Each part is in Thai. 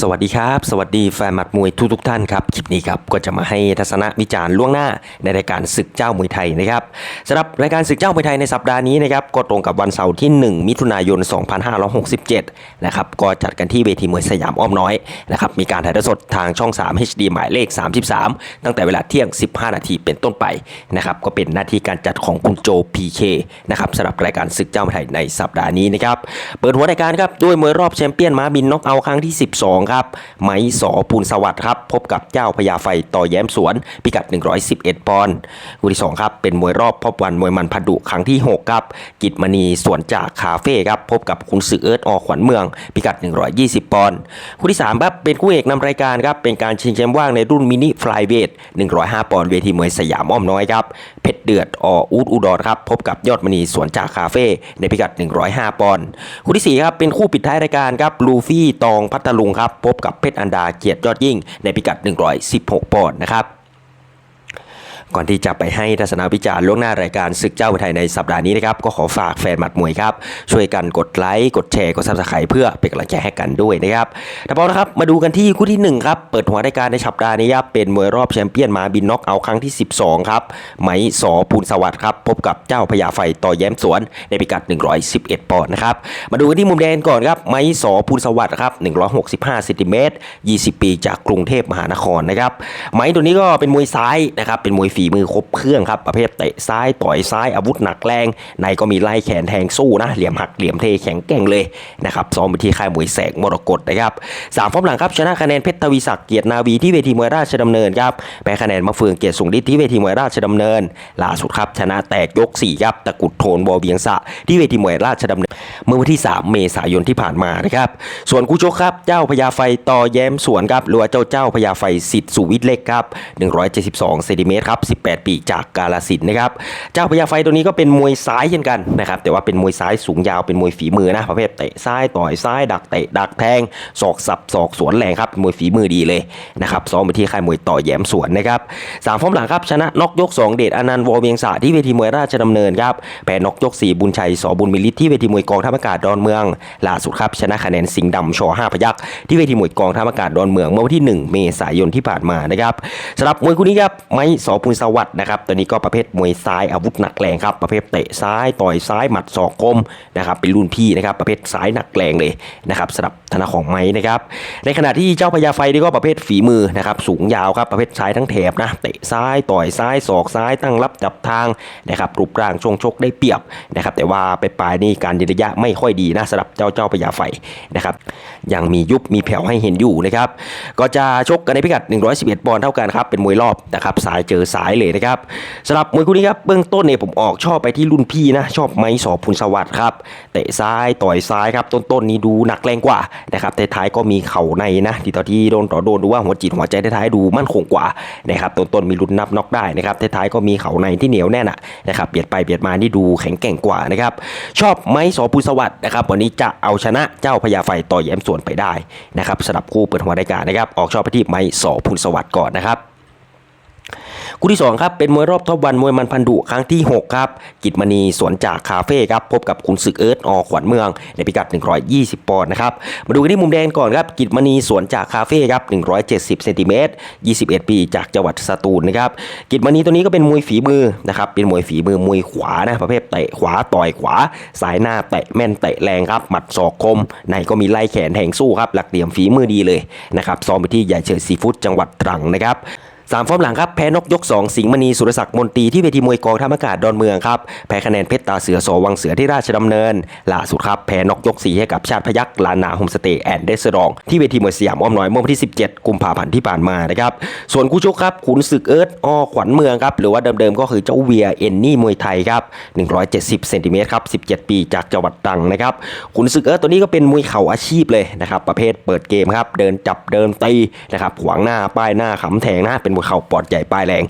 สวัสดีครับ สวัสดีแฟนหมัดมวยทุกทุกท่านครับ คลิปนี้ครับก็จะมาให้ทัศนวิจารณ์ล่วงหน้าในรายการศึกเจ้ามวยไทยนะครับสำหรับรายการศึกเจ้ามวยไทยในสัปดาห์นี้นะครับก็ตรงกับวันเสาร์ที่ 1 มิถุนายน 2567 นะครับก็จัดกันที่เวทีมวยสยามอ้อมน้อยนะครับมีการถ่ายทอดสดทางช่อง 3 HD หมายเลข 33 ตั้งแต่เวลาเที่ยง 15 นาทีเป็นต้นไปนะครับก็เป็นหน้าที่การจัดของคุณโจ PK นะครับสำหรับรายการศึกเจ้ามวยไทยในสัปดาห์นี้นะครับเปิดหัวรายการครับด้วยมวยรอบแชมเปี้ยนม้าบินน็อกเอาท์ครั้งที่ 12ครับ ไหมสอปูนสวัสดิ์ครับ พบกับเจ้าพญาไฟต่อแย้มสวน พิกัด 111 ปอนด์คู่ที่ 2 ครับ เป็นมวยรอบพบวันมวยมันพัดุครั้งที่ 6 ครับ กิจมณีสวนจากคาเฟ่ครับ พบกับคุณสึกเอิร์ธอขวัญเมือง พิกัด 120 ปอนด์คู่ที่ 3 ครับ เป็นคู่เอกนำรายการครับ เป็นการชิงแชมป์ว่างในรุ่นมินิฟลายเวท105 ปอนด์เวทีมวยสยามอ้อมน้อยครับ เพชรเดือดออูดอุดรครับ พบกับยอดมณีสวนจากคาเฟ่ในพิกัด 105 ปอนด์คู่ที่4ครับ เป็นคู่ปิดท้ายรายการครับ ลูฟี่ตองพัทลุงครับพบกับเพชรอันดาเกียรติยอดยิ่งในพิกัด 116ปอนด์นะครับ ก่อนที่จะไปให้ทัศนวิจารณ์ล่วงหน้ารายการศึกเจ้าไทยในสัปดาห์นี้นะครับก็ขอฝากแฟนหมัดมวยครับช่วยกันกดไลค์กดแชร์กดซับสไครต์เพื่อเป็นกำลังใจให้กันด้วยนะครับแต่พอนะครับมาดูกันที่คู่ที่1ครับเปิดหัวรายการในสัปดาห์นี้ครับเป็นมวยรอบแชมเปี้ยนมาบินน็อกเอาท์ครั้งที่ 12ครับไหมสอปูนสวัสดิ์ครับพบกับเจ้าพญาไฟต่อแย้มสวนในพิกัด 111 ปอนด์นะครับมาดูกันที่มุมแดงก่อนครับไหมสอปูนสวัสดิ์ครับ165ซนติเมตร20 ปีจากกรุงเทพมหานครนะครับไหมตัวนี้ก็เป็นมวยซ้ายนะครับเป็นมวยฝีมือครบเครื่องครับประเภทเตะซ้ายต่อยซ้ายอาวุธหนักแรง ในก็มีไล่แขนแทงสู้นะเหลี่ยมหักเหลี่ยมเทแข็งแกร่งเลยนะครับซ้อมไปที่ค่ายมวยแสงมรกตนะครับสามฟอร์มหลังครับชนะคะแนนเพชรทวีศักดิ์เกียรตินาวีที่เวทีมวยราชดำเนินครับแพ้คะแนนมาเฟืองเกียรติสุงฤทธิ์ที่เวทีมวยราชดำเนินล่าสุดครับชนะแตกยก4ครับตะกุดโทนบอเวียงสะที่เวทีมวยราชดำเนิน เมื่อวันที่ 3 เมษายนที่ผ่านมานะครับส่วนคู่ชกครับเจ้าพญาไฟต่อแย้มสวนครับหรือว่าเจ้าเจ้าพญาไฟสิทธิ์สุวิทย์เล็กครับ172เซนติเมตรครับ18 ปีจากกาลสินนะครับ เจ้าพญาไฟตัวนี้ก็เป็นมวยซ้ายเช่นกันนะครับ แต่ว่าเป็นมวยซ้ายสูงยาวเป็นมวยฝีมือนะประเภทเตะซ้ายต่อยซ้ายดักเตะดักแทงศอกสับศอกสวนแรงครับมวยฝีมือดีเลยนะครับซ้อมไปที่ค่ายมวยต่อแยมสวนนะครับสามฟอร์มหลังครับชนะนอกยก 2 เดชอนันต์วอเวียงสะที่เวทีมวยราชดำเนินครับแพ้นอกยก 4 บุญชัยสอบุญมิลิตที่เวทีมวยกองทัพอากาศดอนเมืองล่าสุดครับชนะคะแนนสิงห์ดำชอ5พยักที่เวทีมวยกองทัพอากาศดอนเมืองเมื่อวันที่ 1 เมษายนที่ผ่านมานะครับสำหรับมวยคู่นี้ครับไม้สอปุณสวัสด์นะครับตัวนี้ก็ประเภทมวยซ้ายอาวุธหนักแรงครับประเภทเตะซ้ายต่อยซ้ายหมัดศอกคมนะครับเป็นรุ่นพี่นะครับประเภทซ้ายหนักแรงเลยนะครับสำหรับธนาของไม้นะครับในขณะที่เจ้าพญาไฟนี่ก็ประเภทฝีมือนะครับสูงยาวครับประเภทซ้ายทั้งแถบนะเตะซ้ายต่อยซ้ายศอกซ้ายตั้งรับจับทางนะครับรูปร่างช่วงชกได้เปรียบนะครับแต่ว่าไปปลายนี่การยืนระยะไม่ค่อยดีนะสำหรับเจ้าเจ้าพญาไฟนะครับยังมียุบมีแผ่วให้เห็นอยู่นะครับก็จะชกกันในพิกัด 111 ปอนด์เท่ากันครับเป็นมวยรอบนะครับสายเจอสายเลยนะครับสำหรับมวยคู่นี้ครับเบื้องต้นเนี่ยผมออกชอบไปที่รุ่นพี่นะชอบไม้สอพุนสวัสดิ์ครับเตะซ้ายต่อยซ้ายครับต้นๆนนี้ดูหนักแรงกว่านะครับแต่ท้ายก็มีเข่าในนะที่ต่อที่โดนต่อโดนดูว่าหัวจิตหัวใจท้ายดูมั่นคงกว่านะครับต้นๆมีลุ้นนับน็อกได้นะครับท้ายก็มีเข่าในที่เหนียวแน่นะนะครับเบียดไปเบียดมานี่ดูแข็งแกร่งกว่านะครับชอบไม้สอพุนสวัสดิ์นะครับวันนี้จะเอาชนะเจ้าพญาไฟต่อยแย้มสวนไปได้นะครับสำหรับคู่เปิดหัวรายการนะครับออกชอบไปที่ไม้สอพุนสวัสดิ์ก่อนนะครับ คู่ที่2ครับเป็นมวยรอบท็อปวันมวยมันพันดุครั้งที่ 6 ครับ กิจมณีสวนจากคาเฟ่ครับ พบกับคุณศึกเอิร์ธอขวัญเมือง ในพิกัด 120 ปอนด์นะครับ มาดูกันที่มุมแดงก่อนครับ กิจมณีสวนจากคาเฟ่ครับ 170เซนติเมตร21 ปีจากจังหวัดสตูลนะครับ กิจมณีตัวนี้ก็เป็นมวยฝีมือนะครับ เป็นมวยฝีมือมวยขวานะประเภทเตะขวาต่อยขวา สายหน้าเตะแม่นเตะแรงครับ หมัดศอกคม ในก็มีไล่แขนแทงสู้ครับ หลักเหลี่ยมฝีมือดีเลยนะครับ ซ้อมไปที่ใหญ่เฉิดซีฟู้ดจังหวัดตรังนะครับ สามฟอร์มหลังครับแพ้นกยก 2 สิงห์มณีสุรศักดิ์มนตรีที่เวทีมวยกองทัพอากาศดอนเมืองครับแพ้คะแนนเพชรตาเสือสอวังเสือที่ราชดำเนินล่าสุดครับแพ้นกยก4ให้กับชาติพยักลานาโฮมสเตย์แอนด์เดสรอง ที่เวทีมวยสยามอ้อมน้อยเมื่อวันที่ 17 กุมภาพันธ์ที่ผ่านมานะครับส่วนคู่ชกครับขุนศึกเอิร์ธอขวัญเมืองครับหรือว่าเดิมๆก็คือเจ้าเวียเอนนี่มวยไทยครับ170เซนติเมตรครับ17 ปีจากจังหวัดตรังนะครับขุนศึกเอิร์ธตัวนี้ก็เป็นมวยเข่าอาชีพเลยนะครับประเภทเปิดเกมครับเดินจับเดินตีนะครับขวางหน้าป้ายหน้าขำแทงนะเป็นมวยเข่าปอดใหญ่ปลายแรง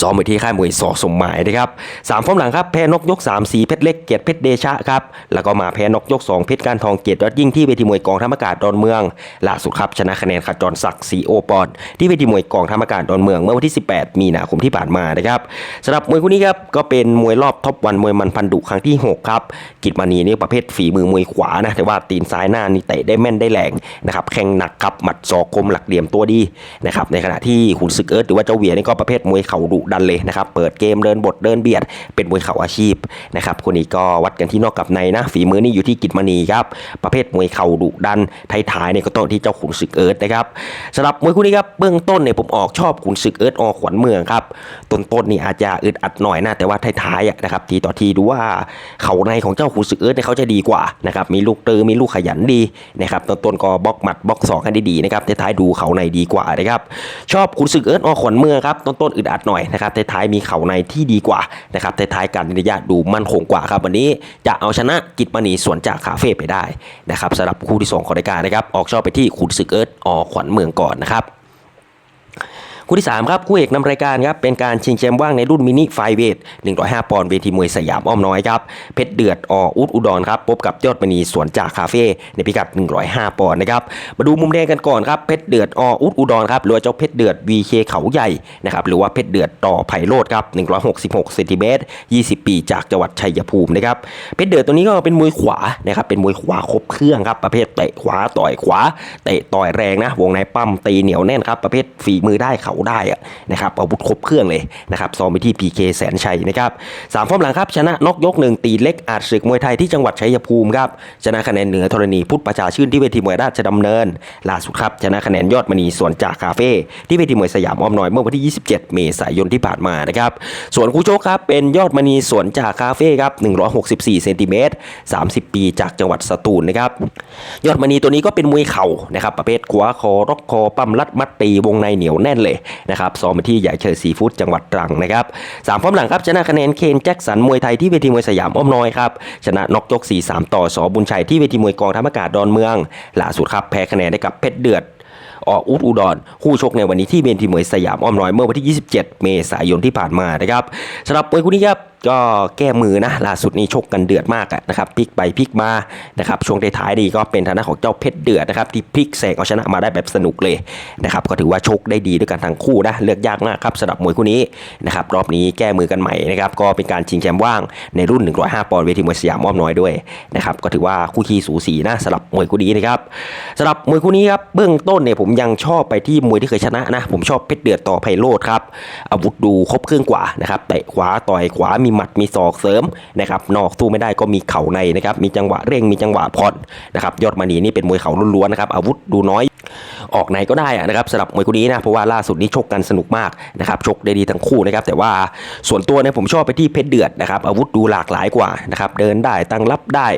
ซ้อมไปที่ค่ายมวยสอสมหมายนะครับสามฟอร์มหลังครับแพ้นกยก 3 สีเพชรเล็กเกียรติเพชรเดชะครับแล้วก็มาแพ้นกยก 2 เพชรการทองเกียรติยอดยิ่งที่เวทีมวยกองทัพอากาศดอนเมืองล่าสุดครับชนะคะแนนขจรศักดิ์สีโอปอนที่เวทีมวยกองทัพอากาศดอนเมืองเมื่อวันที่ 18 มีนาคมที่ผ่านมานะครับสำหรับมวยคู่นี้ครับก็เป็นมวยรอบท็อปวันมวยมันพันดุครั้งที่หกครับกิจมานีนี่ประเภทฝีมือมวยขวานะแต่ว่าตีนซ้ายหน้านี่เตะได้แม่นได้แรงนะครับแข้งหนักครับหมัดศอกคมหลักเหลี่ยมตัวดีนะครับในขณะที่ขุนศึกเอิร์ธหรือว่าเจ้าเวียนี่ก็ประเภทมวยเข่าดุดันเลยนะครับ เปิดเกมเดินบทเดินเบียด เป็นมวยเข่าอาชีพนะครับคนนี้ก็วัดกันที่นอกกับในนะฝีมือนี่อยู่ที่กิจมณีครับประเภทมวยเข่าดุดันท้ายๆเนี่ยก็ต้องที่เจ้าขุนศึกเอิร์ธนะครับสำหรับมวยคู่นี้ครับเบื้องต้นเนี่ยผมออกชอบขุนศึกเอิร์ธอขวัญเมืองครับต้นๆนี่อาจจะอึดอัดหน่อยนะแต่ว่าท้ายๆนะครับทีต่อทีดูว่าเข่าในของเจ้าขุนศึกเอิร์ธเนี่ยเขาจะดีกว่านะครับมีลูกตือมีลูกขยันดีนะครับต้นๆก็บล็อกหมัดบล็อกศอกให้ได้ดีนะครับท้ายๆดูเข่าในดีกว่านะครับชอบขุนศึกเอิร์ธอขวัญเมืองครับต้นๆอึดอัดหน่อยนะครับท้ายๆมีเข่าในที่ดีกว่านะครับท้ายๆการระยะดูมั่นคงกว่าครับวันนี้จะเอาชนะกิจมณีสวนจากคาเฟ่ไปได้นะครับสำหรับคู่ที่สองของรายการนะครับออกชอบไปที่ขุนศึกเอิร์ธอขวัญเมืองก่อนนะครับ คู่ที่3ครับคู่เอกนำรายการครับเป็นการชิงแชมป์ว่างในรุ่นมินิไฟเวท105 ปอนด์เวทีมวยสยามอ้อมน้อยครับเพชรเดือดออุดอุดรครับพบกับยอดมณีสวนจากคาเฟ่ในพิกัด 105 ปอนด์นะครับมาดูมุมแดงกันก่อนครับเพชรเดือดออุดอุดรครับหรือว่าเจ้าเพชรเดือด VK เขาใหญ่นะครับหรือว่าเพชรเดือดต่อไพโรดครับ166เซนติเมตร20 ปีจากจังหวัดชัยภูมินะครับเพชรเดือดตัวนี้ก็เป็นมวยขวานะครับเป็นมวยขวาครบเครื่องครับประเภทเตะขวาต่อยขวาเตะต่อยแรงนะวงในปั้มตีเหนียวแน่นครับประเภทฝีมือได้เขาได้อะนะครับอาวุธครบเครื่องเลยนะครับซ้อมไปที่ PK แสนชัยนะครับสามฟอร์มหลังครับชนะนกยกหนึ่งตีเล็กอาจศึกมวยไทยที่จังหวัดชัยภูมิครับชนะคะแนนเหนือธรณีพุทธประชาชื่นที่เวทีมวยราชดำเนินล่าสุดครับชนะคะแนนยอดมณีสวนจากคาเฟ่ที่เวทีมวยสยามอ้อมน้อยเมื่อวันที่ 27 เมษายนที่ผ่านมานะครับส่วนคู่โชคครับเป็นยอดมณีสวนจากคาเฟ่ครับ164เซนติเมตร30 ปีจากจังหวัดสตูลนะครับยอดมณีตัวนี้ก็เป็นมวยเข่านะครับประเภทขวาคอรอกคอปั้มลัดมัดตีวงในเหนียวแน่นเลยนะครับซ้อมไปที่ใหญ่เชยซีฟู้ดจังหวัดตรังนะครับสามพร้อมหลังครับชนะคะแนนเคนแจ็คสันมวยไทยที่เวทีมวยสยามอ้อมน้อยครับชนะน็อกยก 4 3 ต่อสอบุญชัยที่เวทีมวยกองทัพอากาศดอนเมืองล่าสุดครับแพ้คะแนนได้กับเพชรเดือดอออุดอุดรคู่ชกในวันนี้ที่เวทีมวยสยามอ้อมน้อยเมื่อวันที่ 27 เมษายนที่ผ่านมานะครับสำหรับมวยคู่นี้ครับก็แก้มือนะล่าสุดนี้ชกกันเดือดมากอะนะครับพลิกไปพลิกมานะครับช่วงท้ายๆดีก็เป็นทางด้านของเจ้าเพชรเดือดนะครับที่พลิกแสงเอาชนะมาได้แบบสนุกเลยนะครับก็ถือว่าชกได้ดีด้วยกันทั้งคู่นะเลือกยากมากครับสำหรับมวยคู่นี้นะครับรอบนี้แก้มือกันใหม่นะครับก็เป็นการชิงแชมป์ว่างในรุ่น 105 ปอนด์เวทีมวยสยามอ้อมน้อยด้วยนะครับก็ถือว่าคู่ขี้สูสีนะสำหรับมวยคู่นี้นะครับสำหรับมวยคู่นี้ครับเบื้องต้นเนี่ยผมยังชอบไปที่มวยที่เคยชนะนะผมชอบเพชรเดือดต่อไพโรดครับอาวุธดูครบเครื่องกว่านะครับเตะขวาต่อยขวามีหมัดมีศอกเสริมนะครับนอกสู้ไม่ได้ก็มีเข่าในนะครับมีจังหวะเร่งมีจังหวะผ่อนนะครับยอดมณีนี่เป็นมวยเข่าล้วนๆนะครับอาวุธดูน้อยออกในก็ได้อะนะครับสำหรับมวยคู่นี้นะเพราะว่าล่าสุดนี้ชกกันสนุกมากนะครับชกได้ดีทั้งคู่นะครับแต่ว่าส่วนตัวเนี่ยผมชอบไปที่เพชรเดือดนะครับอาวุธดูหลากหลายกว่านะครับเดินได้ตั้งรับได้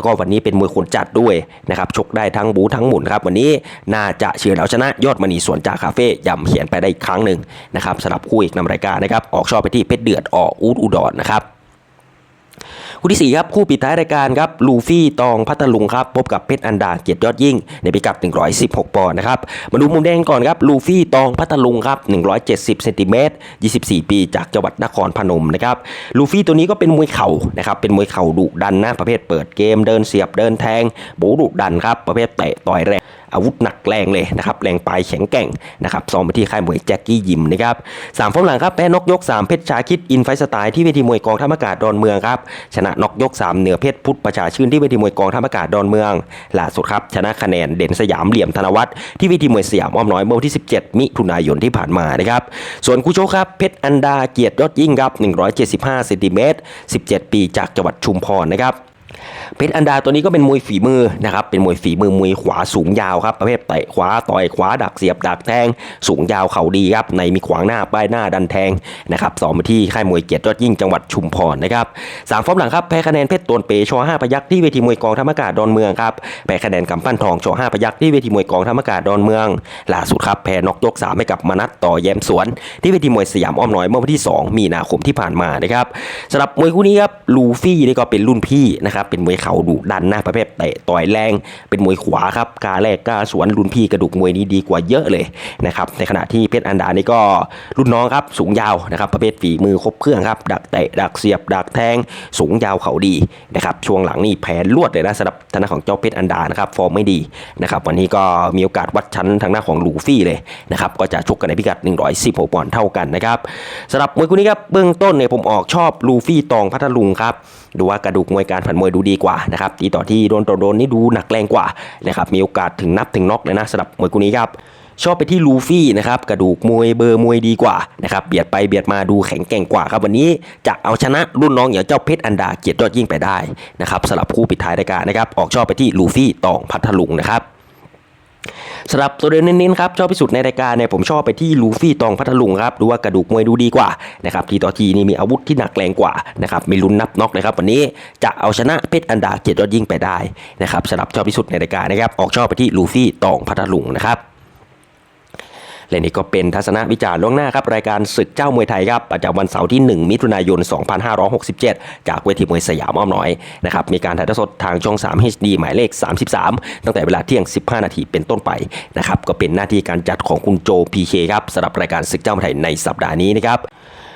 แล้วก็วันนี้เป็นมวยคนจัดด้วยนะครับชกได้ทั้งบูทั้งหมุนครับวันนี้น่าจะเฉือนเอาชนะยอดมณีสวนจากคาเฟ่ยำเขียนไปได้อีกครั้งหนึ่งนะครับสำหรับคู่เอกนำรายการนะครับออกชอบไปที่เพชรเดือดออกอูดอุดรนะครับ คู่ที่ 4 ครับ คู่ปิดท้ายรายการครับลูฟี่ตองพัทลุงครับพบกับเพชรอันดาเกียรติยอดยิ่ง ในพิกัด 116 ปอนด์นะครับมาดูมุมแดงก่อนครับลูฟี่ตองพัทลุงครับ170เซนติเมตร24 ปี จากจังหวัดนครพนมนะครับลูฟี่ตัวนี้ก็เป็นมวยเข่านะครับเป็นมวยเข่าดุดันนะประเภทเปิดเกมเดินเสียบเดินแทงบูดุดันครับประเภทเตะต่อยแรง อาวุธหนักแรงเลยนะครับแรงปลายแข็งแกร่งนะครับซ้อมไปที่ค่ายมวยแจ็คกี้ยิมนะครับสามฟอร์มหลังครับแพ้นกยก 3 เพชรชาคิดอินไฟสไตล์ที่เวทีมวยกองทัพอากาศดอนเมืองครับชนะนกยก 3 เหนือเพชรพุทธประชาชื่นที่เวทีมวยกองทัพอากาศดอนเมืองล่าสุดครับชนะคะแนนเด่นสยามเหลี่ยมธนวัฒน์ที่เวทีมวยสยามอ้อมน้อยเมื่อวันที่ 17 มิถุนายนที่ผ่านมานะครับส่วนคู่ชครับเพชรอันดาเกียรติยอดยิ่งครับ175เซนติเมตร17 ปีจากจังหวัดชุมพรนะครับ เพชรอันดาตัวนี้ก็เป็นมวยฝีมือนะครับเป็นมวยฝีมือมวยขวาสูงยาวครับประเภทเตะขวาต่อยขวาดักเสียบดักแทง สูงยาวเข่าดีครับในมีขวางหน้าป้ายหน้าดันแทงนะครับสอบมาที่ค่ายมวยเกียรติยอดยิ่งจังหวัดชุมพรนะครับสามฟอร์มหลังครับแพ้คะแนนเพชรตวนเปชอห้าพยักที่เวทีมวยกองทัพอากาศดอนเมืองครับแพ้คะแนนกำปั้นทองชอห้าพยักที่เวทีมวยกองทัพอากาศดอนเมืองล่าสุดครับแพ้นอกยกสามให้กับมนัทต่อแยมสวน ที่เวทีมวยสยามอ้อมน้อยเมื่อวันที่ 2 มีนาคมที่ผ่านมานะครับสำหรับมวยคู่นี้ครับลูฟี่นี่ก็เป็นรุ่นพี่นะครับเป็นมวยเข่าดุดันนะประเภทเตะต่อยแรงเป็นมวยขวาครับกาแรกกาสวนรุ่นพี่กระดูกมวยนี้ดีกว่าเยอะเลยนะครับในขณะที่เพชรอันดานี่ก็รุ่นน้องครับสูงยาวนะครับประเภทฝีมือครบเครื่องครับดักเตะดักเสียบดักแทงสูงยาวเขาดีนะครับช่วงหลังนี่แพ้ลวดเลยนะสำหรับทางด้านของเจ้าเพชรอันดานะครับฟอร์มไม่ดีนะครับวันนี้ก็มีโอกาสวัดชั้นทางหน้าของลูฟี่เลยนะครับก็จะชกกันในพิกัด 116ปอนด์เท่ากันนะครับสำหรับมวยคู่นี้ครับเบื้องต้นเนี่ยผมออกชอบลูฟี่ตองพัทลุงครับดูว่ากระดูกมวยการผันมวยดูดีกว่านะครับตีต่อที่โดนต่อโดนนี่ดูหนักแรงกว่านะครับมีโอกาสถึงนับถึงน็อกเลยนะสำหรับมวยคู่นี้ครับชอบไปที่ลูฟี่นะครับกระดูกมวยเบอร์มวยดีกว่านะครับเบียดไปเบียดมาดูแข็งแกร่งกว่าครับวันนี้จะเอาชนะรุ่นน้องอย่างเจ้าเพชรอันดาเกียรติยอดยิ่งไปได้นะครับสำหรับคู่ปิดท้ายรายการนะครับออกชอบไปที่ลูฟี่ตองพัทลุงนะครับ สำหรับตัวเด่นเน้นๆครับชอบที่สุดในรายการเนี่ยผมชอบไปที่ลูฟี่ตองพัทลุงครับดูว่ากระดูกมวยดูดีกว่านะครับทีต่อทีนี่มีอาวุธที่หนักแรงกว่านะครับมีลุ้นนับน็อกนะครับวันนี้จะเอาชนะเพชรอันดาเกียรติยอดยิ่งไปได้นะครับสำหรับชอบที่สุดในรายการนะครับออกชอบไปที่ลูฟี่ตองพัทลุงนะครับ และนี่ก็เป็นทัศนวิจารณ์ล่วงหน้าครับรายการศึกเจ้ามวยไทยครับประจำวันเสาร์ที่ 1 มิถุนายน 2567 จากเวทีมวยสยามอ้อมน้อยนะครับมีการถ่ายทอดสดทางช่อง 3 HD หมายเลข 33 ตั้งแต่เวลาเที่ยง 15 นาทีเป็นต้นไปนะครับก็เป็นหน้าที่การจัดของคุณโจพีเคครับสำหรับรายการศึกเจ้ามวยไทยในสัปดาห์นี้นะครับ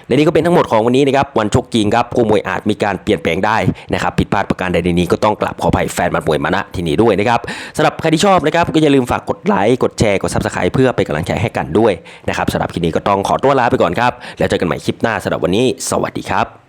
และนี่ก็เป็นทั้งหมดของวันนี้นะครับวันชกจริงครับคู่มวยอาจมีการเปลี่ยนแปลงได้นะครับผิดพลาดประการใดในนี้ก็ต้องกลับขออภัยแฟนบันมวยมาณที่นี้ด้วยนะครับสำหรับใครที่ชอบนะครับก็อย่าลืมฝากกดไลค์กดแชร์กดซับสไครต์เพื่อเป็นกำลังใจให้กันด้วยนะครับสำหรับคลิปนี้ก็ต้องขอตัวลาไปก่อนครับแล้วเจอกันใหม่คลิปหน้าสำหรับวันนี้ สวัสดีครับ